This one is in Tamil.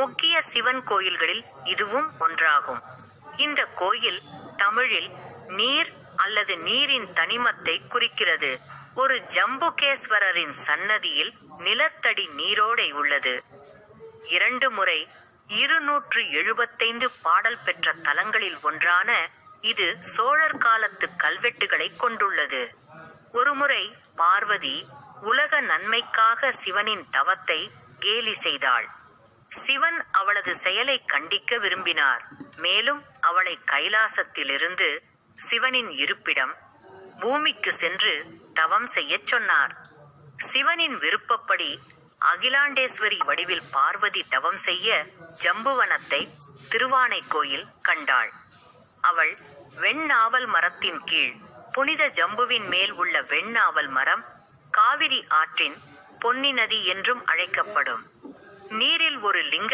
முக்கிய சிவன் கோயில்களில் இதுவும் ஒன்றாகும். இந்த கோயில் தமிழில் நீர் அல்லது நீரின் தனிமத்தை குறிக்கிறது. ஒரு ஜம்புகேஸ்வரரின் சன்னதியில் நிலத்தடி நீரோடை உள்ளது. இரண்டு முறை இருநூற்று எழுபத்தைந்து பாடல் பெற்ற தலங்களில் ஒன்றான இது சோழர் காலத்து கல்வெட்டுகளை கொண்டுள்ளது. ஒருமுறை பார்வதி உலக நன்மைக்காக சிவனின் தவத்தை கேலி செய்தாள். சிவன் அவளது செயலை கண்டிக்க விரும்பினார். மேலும் அவளை கைலாசத்திலிருந்து சிவனின் இருப்பிடம் பூமிக்கு சென்று தவம் செய்யச் சொன்னார். சிவனின் விருப்பப்படி அகிலாண்டேஸ்வரி வடிவில் பார்வதி தவம் செய்ய ஜம்புவனத்தை திருவானைக்கோயில் கண்டாள். அவள் வெண்ணாவல் மரத்தின் கீழ் புனித ஜம்புவின் மேல் உள்ள வெண்ணாவல் மரம் காவிரி ஆற்றின் பொன்னி நதி என்றும் அழைக்கப்படும். நீரில் ஒரு லிங்க